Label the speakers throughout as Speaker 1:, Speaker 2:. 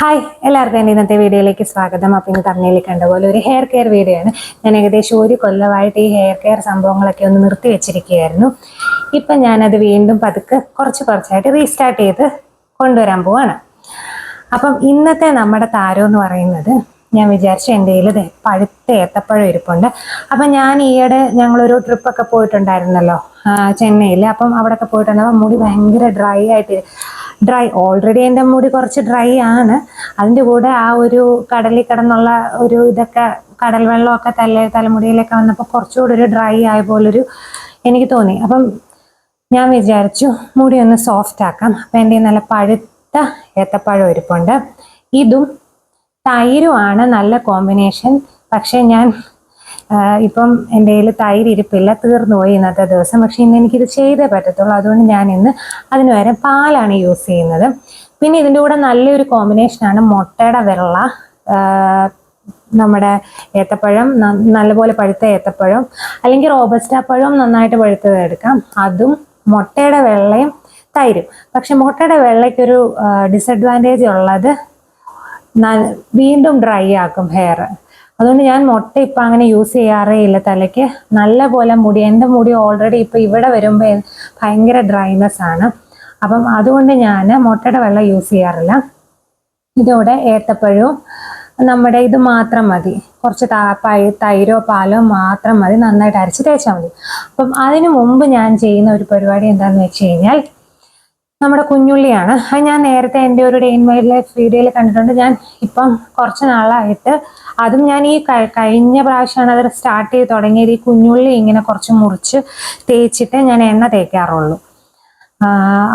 Speaker 1: Hi എല്ലാവർക്കും എന്റെ ഇന്നത്തെ വീഡിയോയിലേക്ക് സ്വാഗതം. അപ്പം ഇന്ന് തമ്മിൽ കണ്ട പോലെ ഒരു ഹെയർ കെയർ വീഡിയോ ആണ്. ഞാൻ ഏകദേശം ഒരു കൊല്ലമായിട്ട് ഈ ഹെയർ കെയർ സംഭവങ്ങളൊക്കെ ഒന്ന് നിർത്തി വെച്ചിരിക്കുകയായിരുന്നു. ഇപ്പം ഞാനത് വീണ്ടും പതുക്കെ കുറച്ച് കുറച്ചായിട്ട് റീസ്റ്റാർട്ട് ചെയ്ത് കൊണ്ടുവരാൻ പോവാണ്. അപ്പം ഇന്നത്തെ നമ്മുടെ താരം എന്ന് പറയുന്നത് ഞാൻ വിചാരിച്ചു എന്റെ കയ്യിൽ പഴുത്ത ഏത്തപ്പഴം ഇരിപ്പുണ്ട്. അപ്പം ഞാൻ ഈയിടെ ഞങ്ങളൊരു ട്രിപ്പൊക്കെ പോയിട്ടുണ്ടായിരുന്നല്ലോ ചെന്നൈയിൽ അപ്പം അവിടെയൊക്കെ പോയിട്ടുണ്ടാകുമ്പോൾ മുടി ഭയങ്കര ഡ്രൈ ആയിട്ട് ഡ്രൈ ഓൾറെഡി എന്റെ മുടി കുറച്ച് ഡ്രൈ ആണ്. അതിന്റെ കൂടെ ആ ഒരു കടലിൽ കിടന്നുള്ള ഒരു ഇതൊക്കെ കടൽ വെള്ളമൊക്കെ തല തലമുടിയിലൊക്കെ വന്നപ്പോൾ കുറച്ചുകൂടി ഒരു ഡ്രൈ ആയ പോലൊരു എനിക്ക് തോന്നി. അപ്പം ഞാൻ വിചാരിച്ചു മുടി ഒന്ന് സോഫ്റ്റ് ആക്കാം. അപ്പം എന്റെ നല്ല പഴുത്ത ഏത്തപ്പഴം ഇരിപ്പുണ്ട്. ഇതും തൈരുമാണ് നല്ല കോമ്പിനേഷൻ പക്ഷേ ഞാൻ ഇപ്പം എന്റെ കയ്യിൽ തൈര് ഇരിപ്പില്ല തീർന്നു പോയി ഇന്നത്തെ ദിവസം. പക്ഷെ ഇന്ന് എനിക്കിത് ചെയ്തേ പറ്റത്തുള്ളൂ. അതുകൊണ്ട് ഞാൻ ഇന്ന് അതിന് പകരം പാലാണ് യൂസ് ചെയ്യുന്നത്. പിന്നെ ഇതിന്റെ കൂടെ നല്ലൊരു കോമ്പിനേഷനാണ് മുട്ടയുടെ വെള്ള നമ്മുടെ ഏത്തപ്പഴം നല്ലപോലെ പഴുത്ത ഏത്തപ്പഴം അല്ലെങ്കിൽ റോബസ്റ്റാ പഴവും നന്നായിട്ട് പഴുത്തത് എടുക്കാം. അതും മുട്ടയുടെ വെള്ളയും തൈരും. പക്ഷെ മുട്ടയുടെ വെള്ളയ്ക്കൊരു ഡിസഡ്വാന്റേജ് ഉള്ളത് വീണ്ടും ഡ്രൈ ആക്കും ഹെയർ അതുകൊണ്ട് ഞാൻ മുട്ട ഇപ്പം അങ്ങനെ യൂസ് ചെയ്യാറേ ഇല്ല തലയ്ക്ക്. നല്ല പോലെ മുടി എന്റെ മുടി ഓൾറെഡി ഇപ്പം ഇവിടെ വരുമ്പോൾ ഭയങ്കര ഡ്രൈനെസ് ആണ്. അപ്പം അതുകൊണ്ട് ഞാൻ മുട്ടയുടെ വെള്ളം യൂസ് ചെയ്യാറില്ല. ഇതോടെ ഏത്തപ്പഴവും നമ്മുടെ ഇത് മാത്രം മതി. കുറച്ച് തൈരോ പാലോ മാത്രം മതി. നന്നായിട്ട് അരച്ച് തേച്ചാൽ മതി. അപ്പം അതിനു മുമ്പ് ഞാൻ ചെയ്യുന്ന ഒരു പരിപാടി എന്താണെന്ന് വെച്ച് കഴിഞ്ഞാൽ നമ്മുടെ കുഞ്ഞുള്ളിയാണ്. അത് ഞാൻ നേരത്തെ എന്റെ ഒരു ഡേ ഇൻ മൈ ലൈഫ് വീഡിയോയിൽ കണ്ടിട്ടുണ്ട്. ഞാൻ ഇപ്പം കുറച്ച് നാളായിട്ട് അതും ഞാൻ ഈ കഴിഞ്ഞ പ്രാവശ്യമാണ് അത് സ്റ്റാർട്ട് ചെയ്ത് തുടങ്ങിയത്. ഈ കുഞ്ഞുള്ളി ഇങ്ങനെ കുറച്ച് മുറിച്ച് തേച്ചിട്ട് ഞാൻ എണ്ണ തേക്കാറുള്ളൂ.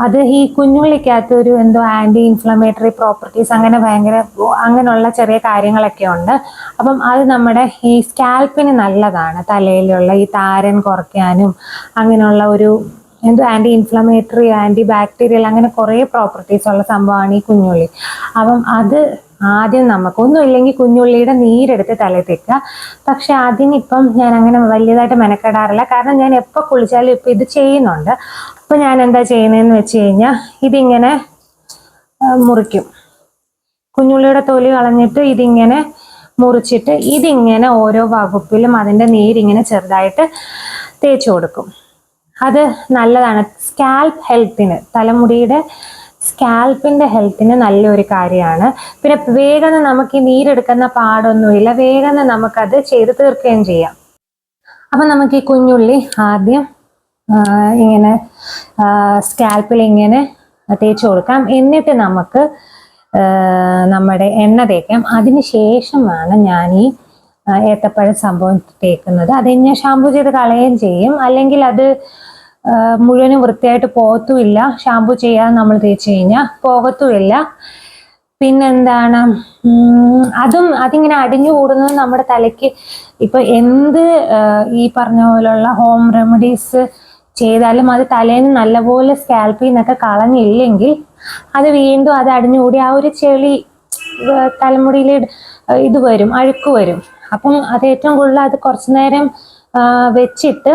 Speaker 1: അത് ഈ കുഞ്ഞുള്ളിക്കകത്ത് ഒരു എന്തോ ആന്റി ഇൻഫ്ലമേറ്ററി പ്രോപ്പർട്ടീസ് അങ്ങനെ ഭയങ്കര അങ്ങനെയുള്ള ചെറിയ കാര്യങ്ങളൊക്കെ ഉണ്ട്. അപ്പം അത് നമ്മുടെ ഈ സ്കാൽപ്പിന് നല്ലതാണ്. തലയിലുള്ള ഈ താരൻ കുറയ്ക്കാനും അങ്ങനെയുള്ള ഒരു എന്തോ ആന്റി ഇൻഫ്ലമേറ്ററി ആന്റി ബാക്ടീരിയൽ അങ്ങനെ കുറേ പ്രോപ്പർട്ടീസ് ഉള്ള സംഭവമാണ് ഈ കുഞ്ഞുള്ളി. അപ്പം അത് ആദ്യം നമുക്ക് ഒന്നുമില്ലെങ്കിൽ കുഞ്ഞുള്ളിയുടെ നീരെടുത്ത് തലയിൽ തേക്കുക. പക്ഷെ അതിനിപ്പം ഞാൻ അങ്ങനെ വലിയതായിട്ട് മെനക്കെടാറില്ല. കാരണം ഞാൻ എപ്പോൾ കുളിച്ചാലും ഇപ്പം ഇത് ചെയ്യുന്നുണ്ട്. അപ്പം ഞാൻ എന്താ ചെയ്യുന്നതെന്ന് വെച്ച് കഴിഞ്ഞാൽ ഇതിങ്ങനെ മുറിക്കും. കുഞ്ഞുള്ളിയുടെ തൊലി കളഞ്ഞിട്ട് ഇതിങ്ങനെ മുറിച്ചിട്ട് ഇതിങ്ങനെ ഓരോ വകുപ്പിലും അതിന്റെ നീരിങ്ങനെ ചെറുതായിട്ട് തേച്ച് കൊടുക്കും. അത് നല്ലതാണ്. സ്കാൽപ്പ് ഹെൽത്തിന് തലമുടിയുടെ സ്കാൽപ്പിന്റെ ഹെൽത്തിന് നല്ലൊരു കാര്യമാണ്. പിന്നെ വേഗം നമുക്ക് ഈ നീരെടുക്കുന്ന പാടൊന്നുമില്ല. വേഗം നമുക്കത് ചെയ്ത് തീർക്കുകയും ചെയ്യാം. അപ്പം നമുക്ക് ഈ കുഞ്ഞുള്ളി ആദ്യം ഇങ്ങനെ സ്കാൽപ്പിൽ ഇങ്ങനെ തേച്ച് കൊടുക്കാം. എന്നിട്ട് നമുക്ക് നമ്മുടെ എണ്ണ തേക്കാം. അതിന് ശേഷമാണ് ഞാൻ ഈ ഏത്തപ്പഴം സംഭവം തേക്കുന്നത്. അത് ഞാൻ ഷാമ്പു ചെയ്ത് കളയുകയും ചെയ്യും. അല്ലെങ്കിൽ അത് മുഴുവനും വൃത്തിയായിട്ട് പോകത്തുമില്ല. ഷാമ്പു ചെയ്യാതെ നമ്മൾ തേച്ച് കഴിഞ്ഞാൽ പോകത്തുമില്ല. പിന്നെന്താണ്? അതും അതിങ്ങനെ അടിഞ്ഞു കൂടുന്നത് നമ്മുടെ തലയ്ക്ക് ഇപ്പൊ എന്ത് ഈ പറഞ്ഞ പോലുള്ള ഹോം റെമഡീസ് ചെയ്താലും അത് തലേന്ന് നല്ലപോലെ സ്കാൽപ്പിൽ നിന്നൊക്കെ കളഞ്ഞില്ലെങ്കിൽ അത് വീണ്ടും അത് അടിഞ്ഞുകൂടി ആ ഒരു ചെളി തലമുടിയിൽ ഇത് വരും അഴുക്ക് വരും. അപ്പം അത് ഏറ്റവും കൂടുതൽ അത് കുറച്ചു നേരം വെച്ചിട്ട്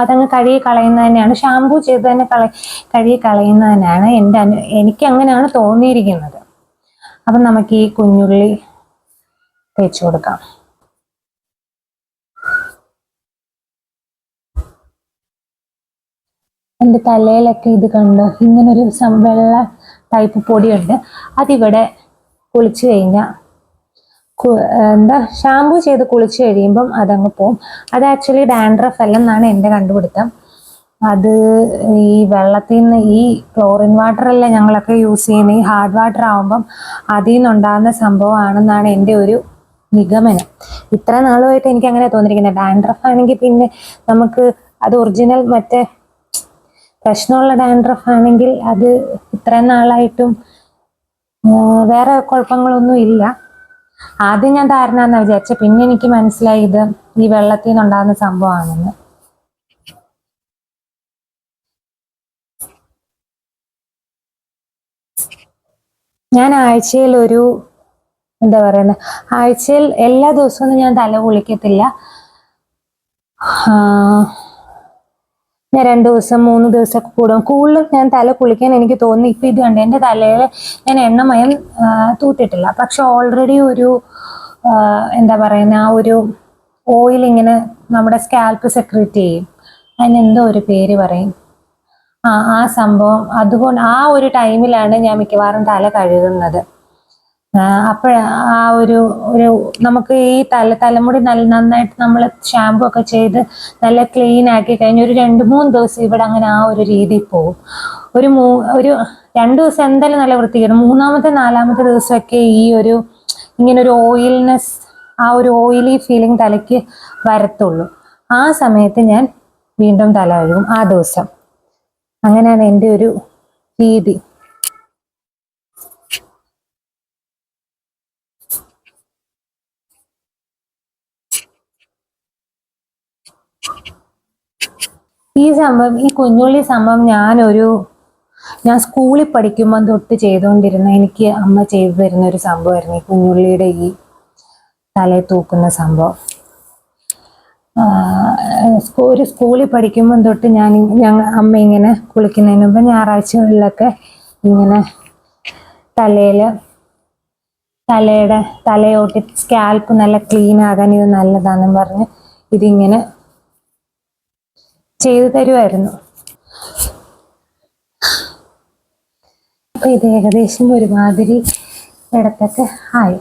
Speaker 1: അതങ്ങ് കഴുകി കളയുന്നത് തന്നെയാണ്. ഷാമ്പു ചെയ്ത് തന്നെ കള കഴുകി കളയുന്നതിനാണ് എന്റെ അനു എനിക്ക് അങ്ങനെയാണ് തോന്നിയിരിക്കുന്നത്. അപ്പം നമുക്ക് ഈ കുഞ്ഞുള്ളി തേച്ച് കൊടുക്കാം. എന്റെ തലയിലൊക്കെ ഇത് കണ്ടോ? ഇങ്ങനൊരു വെള്ള ടൈപ്പ് പൊടിയുണ്ട്. അതിവിടെ കുളിച്ചു കഴിഞ്ഞാൽ എന്താ ഷാമ്പു ചെയ്ത് കുളിച്ച് കഴിയുമ്പം അതങ്ങ് പോവും. അത് ആക്ച്വലി ഡാൻഡ്രഫ് അല്ലെന്നാണ് എന്റെ കണ്ടുപിടുത്തം. അത് ഈ വെള്ളത്തിൽ നിന്ന് ഈ ക്ലോറിൻ വാട്ടർ അല്ല ഞങ്ങളൊക്കെ യൂസ് ചെയ്യുന്നത്. ഈ ഹാർഡ് വാട്ടർ ആവുമ്പം അതിൽ നിന്നുണ്ടാകുന്ന സംഭവമാണെന്നാണ് എന്റെ ഒരു നിഗമനം. ഇത്ര നാളുമായിട്ട് എനിക്ക് അങ്ങനെ തോന്നിയിരിക്കുന്നത്. ഡാൻഡ്രഫ് ആണെങ്കിൽ പിന്നെ നമുക്ക് അത് ഒറിജിനൽ മറ്റേ പ്രശ്നമുള്ള ഡാൻഡ്രഫ് ആണെങ്കിൽ അത് ഇത്രയും നാളായിട്ടും വേറെ കുഴപ്പങ്ങളൊന്നും ഇല്ല. ആദ്യം ഞാൻ ധാരണ വിചാരിച്ച പിന്നെ എനിക്ക് മനസ്സിലായി ഇത് ഈ വെള്ളത്തിൽ നിന്നുണ്ടാകുന്ന സംഭവമാണെന്ന്. ഞാൻ ആഴ്ചയിൽ ഒരു എന്താ പറയുന്നത് ആഴ്ചയിൽ എല്ലാ ദിവസവും ഞാൻ തല കുളിക്കത്തില്ല. ഞാൻ രണ്ട് ദിവസം മൂന്ന് ദിവസമൊക്കെ കൂടും. കൂടുതലും ഞാൻ തല കുളിക്കാൻ എനിക്ക് തോന്നി ഇപ്പം ഇത് കണ്ട്? എന്റെ തലയിൽ ഞാൻ എണ്ണമയം തൂത്തിട്ടില്ല. പക്ഷെ ഓൾറെഡി ഒരു എന്താ പറയുന്ന ആ ഒരു ഓയിൽ ഇങ്ങനെ നമ്മുടെ സ്കാൽപ്പ് സെക്രേറ്റ് ചെയ്യും. അതിനെന്തോ ഒരു പേര് പറയും. ആ ആ സംഭവം അതുകൊണ്ട് ആ ഒരു ടൈമിലാണ് ഞാൻ മിക്കവാറും തല കഴുകുന്നത്. അപ്പോഴ ആ ഒരു ഒരു നമുക്ക് ഈ തല തലമുടി നല്ല നന്നായിട്ട് നമ്മൾ ഷാമ്പു ഒക്കെ ചെയ്ത് നല്ല ക്ലീൻ ആക്കി കഴിഞ്ഞ് ഒരു രണ്ട് മൂന്ന് ദിവസം ഇവിടെ അങ്ങനെ ആ ഒരു രീതി പോകും. ഒരു മൂ ഒരു രണ്ട് ദിവസം എന്തായാലും നല്ല വൃത്തിയാണ് മൂന്നാമത്തെ നാലാമത്തെ ദിവസമൊക്കെ ഈ ഒരു ഇങ്ങനെ ഒരു ഓയിൽനെസ് ആ ഒരു ഓയിലി ഫീലിംഗ് തലയ്ക്ക് വരത്തുള്ളൂ. ആ സമയത്ത് ഞാൻ വീണ്ടും തല കഴുകും. ആ ദിവസം. അങ്ങനെയാണ് എന്റെ ഒരു രീതി. ഈ സംഭവം ഈ കുഞ്ഞുള്ളി സംഭവം ഞാനൊരു ഞാൻ സ്കൂളിൽ പഠിക്കുമ്പോൾ തൊട്ട് ചെയ്തുകൊണ്ടിരുന്ന എനിക്ക് അമ്മ ചെയ്തു തരുന്ന ഒരു സംഭവമായിരുന്നു ഈ കുഞ്ഞുള്ളിയുടെ ഈ തലയിൽ തൂക്കുന്ന സംഭവം. ഒരു സ്കൂളിൽ പഠിക്കുമ്പോൾ തൊട്ട് ഞാൻ ഞങ്ങൾ അമ്മ ഇങ്ങനെ കുളിക്കുന്നതിന് മുമ്പ് ഞായറാഴ്ചകളിലൊക്കെ ഇങ്ങനെ തലയിൽ തലയുടെ തലയോട്ടി സ്കാൽപ്പ് നല്ല ക്ലീൻ ആകാൻ ഇത് നല്ലതാണെന്ന് പറഞ്ഞ് ഇതിങ്ങനെ ചെയ്തു തരുമായിരുന്നു അപ്പൊ ഇത് ഏകദേശം ഒരുമാതിരി ഇടത്തൊക്കെ ആയി.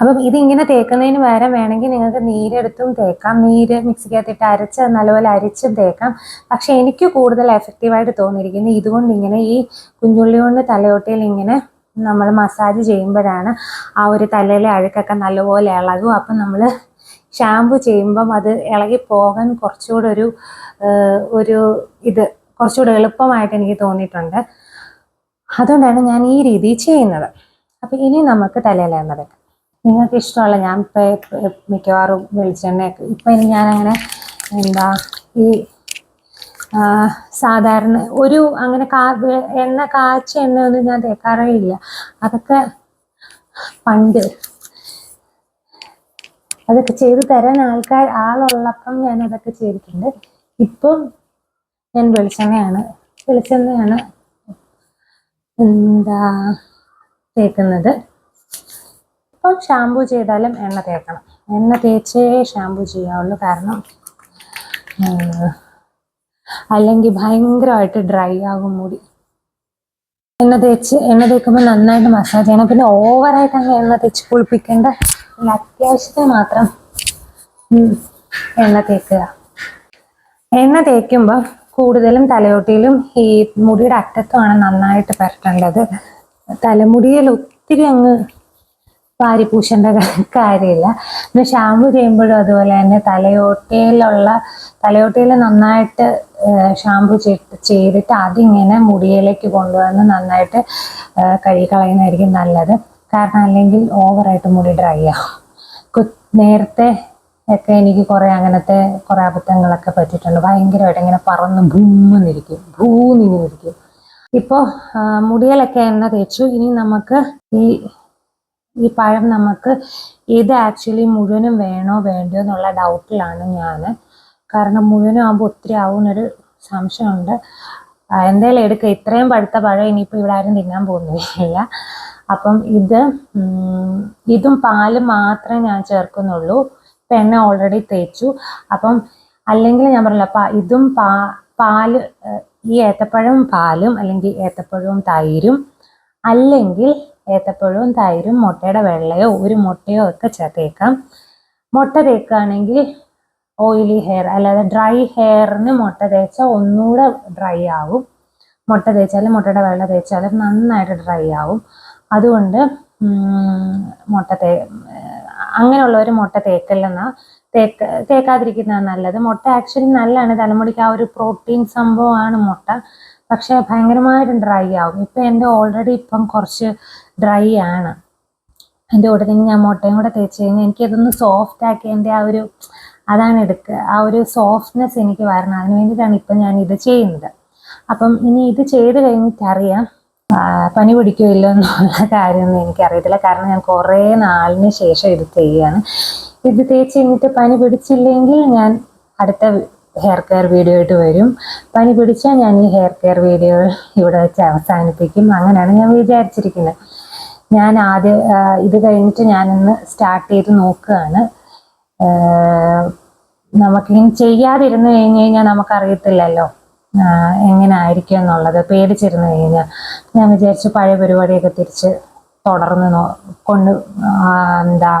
Speaker 1: അപ്പം ഇതിങ്ങനെ തേക്കുന്നതിന് പകരം വേണമെങ്കിൽ നിങ്ങൾക്ക് നീരെടുത്തും തേക്കാം. നീര് മിക്സിക്കകത്തിട്ട് അരച്ച് നല്ലപോലെ അരിച്ചും തേക്കാം. പക്ഷെ എനിക്ക് കൂടുതൽ എഫക്റ്റീവായിട്ട് തോന്നിയിരിക്കുന്നത് ഇതുകൊണ്ട് ഇങ്ങനെ ഈ കുഞ്ഞുള്ളി കൊണ്ട് തലയോട്ടിയിൽ ഇങ്ങനെ നമ്മൾ മസാജ് ചെയ്യുമ്പോഴാണ് ആ ഒരു തലയിലെ അഴുക്കൊക്കെ നല്ലപോലെ ഇളകും. അപ്പം നമ്മൾ ഷാമ്പു ചെയ്യുമ്പം അത് ഇളകി പോകാൻ കുറച്ചുകൂടെ ഒരു ഒരു ഇത് കുറച്ചുകൂടെ എളുപ്പമായിട്ട് എനിക്ക് തോന്നിയിട്ടുണ്ട്. അതുകൊണ്ടാണ് ഞാൻ ഈ രീതി ചെയ്യുന്നത്. അപ്പം ഇനി നമുക്ക് തലയിൽ എണ്ണ വെക്കാം നിങ്ങൾക്ക് ഇഷ്ടമുള്ള ഞാൻ ഇപ്പം മിക്കവാറും വെളിച്ചെണ്ണ ഇപ്പം ഇനി ഞാനങ്ങനെ എന്താ ഈ സാധാരണ ഒരു അങ്ങനെ കാ എണ്ണ കാച്ച എണ്ണയൊന്നും ഞാൻ തേക്കാറേ ഇല്ല. അതൊക്കെ പണ്ട് അതൊക്കെ ചെയ്തു തരാൻ ആൾക്കാർ ആളുള്ളപ്പം ഞാൻ അതൊക്കെ ചെയ്തിട്ടുണ്ട്. ഇപ്പം ഞാൻ വെളിച്ചെണ്ണയാണ് വെളിച്ചെണ്ണയാണ് എന്താ തേക്കുന്നത്. ഇപ്പം ഷാമ്പു ചെയ്താലും എണ്ണ തേക്കണം. എണ്ണ തേച്ചേ ഷാമ്പു ചെയ്യാവുള്ളൂ. കാരണം അല്ലെങ്കിൽ ഭയങ്കരമായിട്ട് ഡ്രൈ ആകും മുടി. എണ്ണ തേച്ച് എണ്ണ തേക്കുമ്പോൾ നന്നായിട്ട് മസാജ് ചെയ്യണം. പിന്നെ ഓവറായിട്ട് അങ്ങ് എണ്ണ തേച്ച് കുളിപ്പിക്കേണ്ട ഇല്ല, അത്യാവശ്യത്തിന് മാത്രം എണ്ണ തേക്കുക. എണ്ണ തേക്കുമ്പോൾ കൂടുതലും തലയോട്ടിയിലും ഈ മുടിയുടെ അറ്റത്തുമാണ് നന്നായിട്ട് പരട്ടേണ്ടത്. തലമുടിയിൽ ഒത്തിരി അങ്ങ് വാരി പൂശേണ്ട കാര്യമില്ല. പിന്നെ ഷാമ്പു ചെയ്യുമ്പോഴും അതുപോലെ തന്നെ തലയോട്ടയിലുള്ള തലയോട്ടയിൽ നന്നായിട്ട് ഷാമ്പു ചെയ്തിട്ട് അതിങ്ങനെ മുടിയിലേക്ക് കൊണ്ടുവന്ന് നന്നായിട്ട് കഴുകി കളയുന്നതായിരിക്കും നല്ലത്. കാരണം അല്ലെങ്കിൽ ഓവറായിട്ട് മുടി ഡ്രൈ ആകും നേരത്തെ ഒക്കെ എനിക്ക് കുറേ അങ്ങനത്തെ കുറേ അബദ്ധങ്ങളൊക്കെ പറ്റിയിട്ടുണ്ട്. ഭയങ്കരമായിട്ട് ഇങ്ങനെ പറന്ന് ഭൂമെന്നിരിക്കും ഭൂന്നിങ്ങനിരിക്കും. ഇപ്പോൾ മുടിയിലൊക്കെ എണ്ണ തേച്ചു. ഇനി നമുക്ക് ഈ ഈ പഴം നമുക്ക് ഇത് ആക്ച്വലി മുഴുവനും വേണോ വേണ്ടയോ എന്നുള്ള ഡൗട്ടിലാണ് ഞാൻ. കാരണം മുഴുവനും ആകുമ്പോൾ ഒത്തിരി ആവുമെന്നൊരു സംശയമുണ്ട്. എന്തായാലും എടുക്കുക ഇത്രയും പഴുത്ത പഴം ഇനിയിപ്പോൾ ഇവിടെ ആരും തിന്നാൻ പോകുന്നില്ല. അപ്പം ഇത് ഇതും പാൽ മാത്രമേ ഞാൻ ചേർക്കുന്നുള്ളൂ. പെണ്ണ ഓൾറെഡി തേച്ചു. അപ്പം അല്ലെങ്കിൽ ഞാൻ പറഞ്ഞില്ല പാ ഇതും പാ പാൽ ഈ ഏത്തപ്പഴവും പാലും അല്ലെങ്കിൽ ഏത്തപ്പഴവും തൈരും അല്ലെങ്കിൽ ഏത്തപ്പഴവും തൈരും മുട്ടയുടെ വെള്ളയോ ഒരു മുട്ടയോ ഒക്കെ ചേർത്തേക്കാം മുട്ട തേക്കുകയാണെങ്കിൽ ഓയിലി ഹെയർ അല്ലാതെ ഡ്രൈ ഹെയറിന് മുട്ട തേച്ചാൽ ഒന്നുകൂടെ ഡ്രൈ ആവും. മുട്ട തേച്ചാലും മുട്ടയുടെ വെള്ളം തേച്ചാലും നന്നായിട്ട് ഡ്രൈ ആവും. അതുകൊണ്ട് മുട്ട തേ അങ്ങനെയുള്ളവർ മുട്ട തേക്കല്ലെന്ന തേക്ക തേക്കാതിരിക്കുന്നതാണ് നല്ലത്. മുട്ട ആക്ച്വലി നല്ലതാണ്. തലമുടിക്ക് ആ ഒരു പ്രോട്ടീൻ സംഭവമാണ് മുട്ട. പക്ഷെ ഭയങ്കരമായിട്ട് ഡ്രൈ ആവും. ഇപ്പം എന്റെ ഓൾറെഡി ഇപ്പം കുറച്ച് ഡ്രൈ ആണ്. എന്റെ കൂടെ തന്നെ ഞാൻ മുട്ടയും കൂടെ തേച്ച് കഴിഞ്ഞാൽ എനിക്ക് അതൊന്ന് സോഫ്റ്റ് ആക്കി എന്റെ ആ ഒരു അതാണ് എടുക്കുക ആ ഒരു സോഫ്റ്റ്നെസ് എനിക്ക് വരണം. അതിന് വേണ്ടിയിട്ടാണ് ഇപ്പം ഞാൻ ഇത് ചെയ്യുന്നത്. അപ്പം ഇനി ഇത് ചെയ്ത് കഴിഞ്ഞിട്ടറിയാം പനി പിടിക്കുമോ ഇല്ല എന്നുള്ള കാര്യമൊന്നും എനിക്കറിയത്തില്ല. കാരണം ഞാൻ കുറേ നാളിന് ശേഷം ഇത് ചെയ്യുകയാണ്. ഇത് തേച്ച് കഴിഞ്ഞിട്ട് പനി പിടിച്ചില്ലെങ്കിൽ ഞാൻ അടുത്ത ഹെയർ കെയർ വീഡിയോ ആയിട്ട് വരും. പനി പിടിച്ചാൽ ഞാൻ ഈ ഹെയർ കെയർ വീഡിയോ ഇവിടെ വെച്ച് അവസാനിപ്പിക്കും. അങ്ങനെയാണ് ഞാൻ വിചാരിച്ചിരിക്കുന്നത്. ഞാൻ ആദ്യം ഇത് കഴിഞ്ഞിട്ട് ഞാനൊന്ന് സ്റ്റാർട്ട് ചെയ്ത് നോക്കുകയാണ്. നമുക്കിങ്ങനെ ചെയ്യാതിരുന്നു കഴിഞ്ഞ് കഴിഞ്ഞാൽ നമുക്കറിയത്തില്ലല്ലോ. എങ്ങനെ ആയിരിക്കും എന്നുള്ളത് പേടിച്ചിരുന്നു കഴിഞ്ഞാൽ ഞാൻ വിചാരിച്ചു പഴയ പരിപാടിയൊക്കെ തിരിച്ച് തുടർന്ന് നോ കൊണ്ട് എന്താ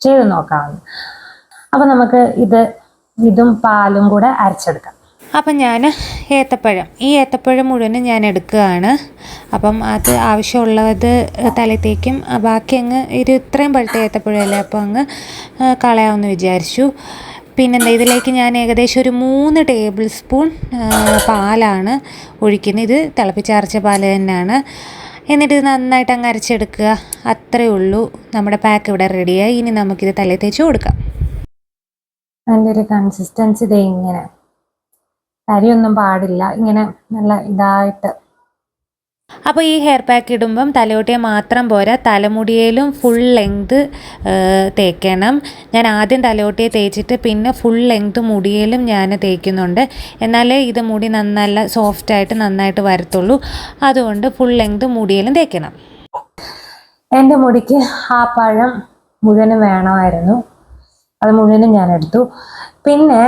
Speaker 1: ചെയ്ത് നോക്കാമെന്ന് അപ്പം നമുക്ക് ഇത് ഇതും പാലും കൂടെ അരച്ചെടുക്കാം.
Speaker 2: അപ്പം ഞാൻ ഏത്തപ്പഴം ഈ ഏത്തപ്പഴം മുഴുവനും ഞാൻ എടുക്കുകയാണ്. അപ്പം അത് ആവശ്യമുള്ളത് തലത്തേക്കും ബാക്കി അങ്ങ് ഇത് ഇത്രയും പഴുത്ത ഏത്തപ്പഴമല്ലേ അപ്പം അങ്ങ് കളയാമെന്ന് വിചാരിച്ചു. പിന്നെന്താ ഇതിലേക്ക് ഞാൻ ഏകദേശം ഒരു മൂന്ന് ടേബിൾ സ്പൂൺ പാലാണ് ഒഴിക്കുന്നത്. ഇത് തിളപ്പിച്ചാർച്ച പാൽ തന്നെയാണ്. എന്നിട്ട് ഇത് നന്നായിട്ട് അങ്ങ് അരച്ചെടുക്കുക. അത്രയേ ഉള്ളൂ. നമ്മുടെ പാക്ക് ഇവിടെ റെഡിയായി. ഇനി നമുക്കിത് തലയിൽ തേച്ച് കൊടുക്കാം.
Speaker 1: അതിന്റെ ഒരു കൺസിസ്റ്റൻസി ഇതേ ഇങ്ങനെ. തരിയൊന്നും പാടില്ല. ഇങ്ങനെ നല്ല ഇതായിട്ട്
Speaker 2: അപ്പോൾ ഈ ഹെയർ പാക്ക് ഇടുമ്പം തലയോട്ടിയെ മാത്രം പോരാ. തലമുടിയിലും ഫുൾ ലെങ്ത് തേക്കണം. ഞാൻ ആദ്യം തലയോട്ടിയെ തേച്ചിട്ട് പിന്നെ ഫുൾ ലെങ്ത് മുടിയിലും ഞാൻ തേക്കുന്നുണ്ട്. എന്നാലേ ഇത് മുടി നന്നല്ല സോഫ്റ്റായിട്ട് നന്നായിട്ട് വരത്തുള്ളൂ. അതുകൊണ്ട് ഫുൾ ലെങ്ത് മുടിയിലും തേക്കണം.
Speaker 1: എന്റെ മുടിക്ക് ആ പഴം മുഴുവനും വേണമായിരുന്നു. അത് മുഴുവനും ഞാൻ എടുത്തു. പിന്നെ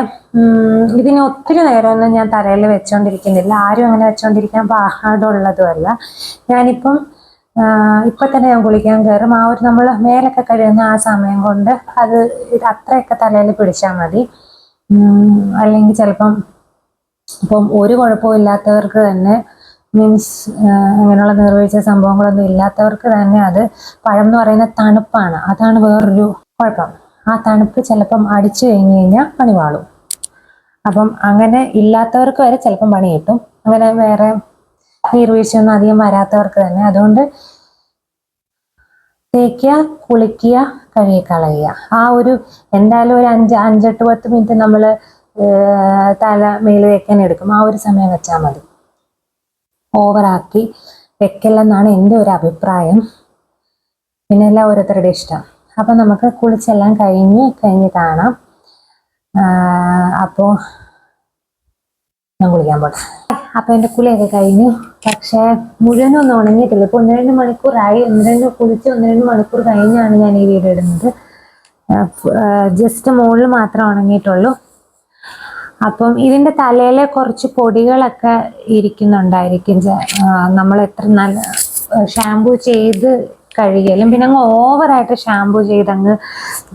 Speaker 1: ഇതിന് ഒത്തിരി നേരമൊന്നും ഞാൻ തലയിൽ വെച്ചോണ്ടിരിക്കുന്നില്ല. ആരും അങ്ങനെ വെച്ചോണ്ടിരിക്കാൻ പാടുള്ളതുമല്ല. ഞാനിപ്പം ഇപ്പൊ തന്നെ ഞാൻ കുളിക്കാൻ കയറും. ആ ഒരു നമ്മൾ മേലൊക്കെ കഴിയുന്ന ആ സമയം കൊണ്ട് അത് ഇത് അത്രയൊക്കെ തലയിൽ പിടിച്ചാൽ മതി. അല്ലെങ്കിൽ ചിലപ്പം ഇപ്പം ഒരു കുഴപ്പവും ഇല്ലാത്തവർക്ക് തന്നെ മീൻസ് അങ്ങനെയുള്ള നിർവഹിച്ച സംഭവങ്ങളൊന്നും ഇല്ലാത്തവർക്ക് തന്നെ അത് പഴം എന്ന് പറയുന്ന തണുപ്പാണ്. അതാണ് വേറൊരു കുഴപ്പം. ആ തണുപ്പ് ചിലപ്പം അടിച്ചു കഴിഞ്ഞു കഴിഞ്ഞാൽ പണി വാളും അപ്പം അങ്ങനെ ഇല്ലാത്തവർക്ക് വരെ ചിലപ്പം പണി കിട്ടും. അങ്ങനെ വേറെ നീർവീഴ്ചയൊന്നും അധികം വരാത്തവർക്ക് തന്നെ. അതുകൊണ്ട് തേക്കുക കുളിക്കുക കഴുകി കളയുക. ആ ഒരു എന്തായാലും ഒരു അഞ്ച് അഞ്ചെട്ട് പത്ത് മിനിറ്റ് നമ്മൾ തല മേൽ തേക്കാൻ എടുക്കും. ആ ഒരു സമയം വെച്ചാൽ മതി. ഓവറാക്കി വെക്കില്ലെന്നാണ് എന്റെ ഒരു അഭിപ്രായം. പിന്നെ എല്ലാം ഓരോരുത്തരുടെ ഇഷ്ടം. അപ്പം നമുക്ക് കുളിച്ചെല്ലാം കഴിഞ്ഞ് കഴിഞ്ഞ് കാണാം. അപ്പോൾ ഞാൻ കുളിക്കാൻ പോട്ടെ. അപ്പം എന്റെ കുളിയൊക്കെ കഴിഞ്ഞു പക്ഷേ മുഴുവനൊന്നും ഉണങ്ങിയിട്ടില്ല. ഇപ്പോൾ ഒന്ന് രണ്ട് മണിക്കൂറായി. ഒന്ന് രണ്ട് കുളിച്ച് ഒന്ന് രണ്ട് മണിക്കൂർ കഴിഞ്ഞാണ് ഞാൻ ഈ വീഡിയോ ഇടുന്നത്. ജസ്റ്റ് മുകളിൽ മാത്രം ഉണങ്ങിയിട്ടുള്ളൂ. അപ്പം ഇതിന്റെ തലയിലെ കുറച്ച് പൊടികളൊക്കെ ഇരിക്കുന്നുണ്ടായിരിക്കും. നമ്മൾ എത്ര നല്ല ഷാമ്പു ചെയ്ത് കഴുകിയാലും പിന്നെ അങ്ങ് ഓവറായിട്ട് ഷാമ്പു ചെയ്ത് അങ്ങ്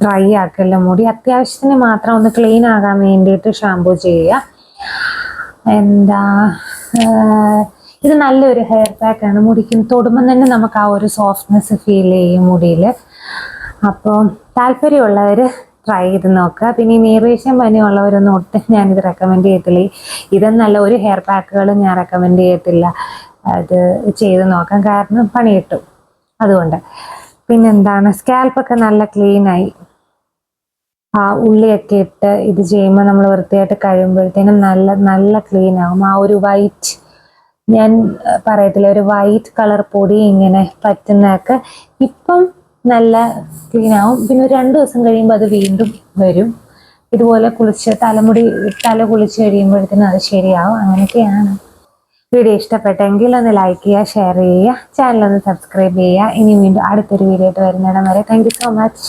Speaker 1: ഡ്രൈ ആക്കല്ല. മുടി അത്യാവശ്യത്തിന് മാത്രം ഒന്ന് ക്ലീൻ ആകാൻ വേണ്ടിയിട്ട് ഷാമ്പു ചെയ്യുക. എന്താ ഇത് നല്ലൊരു ഹെയർ പാക്കാണ് മുടിക്കും തൊടുമ്പം തന്നെ നമുക്ക് ആ ഒരു സോഫ്റ്റ്നെസ് ഫീൽ ചെയ്യും മുടിയിൽ അപ്പോൾ താല്പര്യമുള്ളവർ ട്രൈ ചെയ്ത് നോക്കുക. പിന്നെ ഈ നീർവീഴ്ചയും പനിയുള്ളവരൊന്നും ഒട്ടും ഞാനിത് റെക്കമെൻഡ് ചെയ്യത്തില്ല. ഇതെന്നല്ല ഒരു ഹെയർ പാക്കുകളും ഞാൻ റെക്കമെൻഡ് ചെയ്യത്തില്ല. അത് ചെയ്ത് നോക്കാം. കാരണം പണി കിട്ടും. അതുകൊണ്ട്. പിന്നെന്താണ്? സ്കാൽപ്പൊക്കെ നല്ല ക്ലീനായി. ആ ഉള്ളിയൊക്കെ ഇട്ട് ഇത് ചെയ്യുമ്പോൾ നമ്മൾ വൃത്തിയായിട്ട് കഴിയുമ്പോഴത്തേനും നല്ല നല്ല ക്ലീൻ ആകും ആ ഒരു വൈറ്റ് ഞാൻ പറയത്തില്ല ഒരു വൈറ്റ് കളർ പൊടി ഇങ്ങനെ പറ്റുന്നതൊക്കെ ഇപ്പം നല്ല ക്ലീൻ ആവും പിന്നെ ഒരു രണ്ട് ദിവസം കഴിയുമ്പോൾ അത് വീണ്ടും വരും. ഇതുപോലെ കുളിച്ച് തലമുടി തല കുളിച്ച് കഴിയുമ്പോഴത്തേനും അത് ശരിയാവും. അങ്ങനെയൊക്കെയാണ്. വീഡിയോ ഇഷ്ടപ്പെട്ടെങ്കിൽ ഒന്ന് ലൈക്ക് ചെയ്യുക ഷെയർ ചെയ്യുക ചാനൽ ഒന്ന് സബ്സ്ക്രൈബ് ചെയ്യുക. ഇനി വീണ്ടും അടുത്തൊരു വീഡിയോ ആയിട്ട് വരുന്നിടം വരെ. Thank so much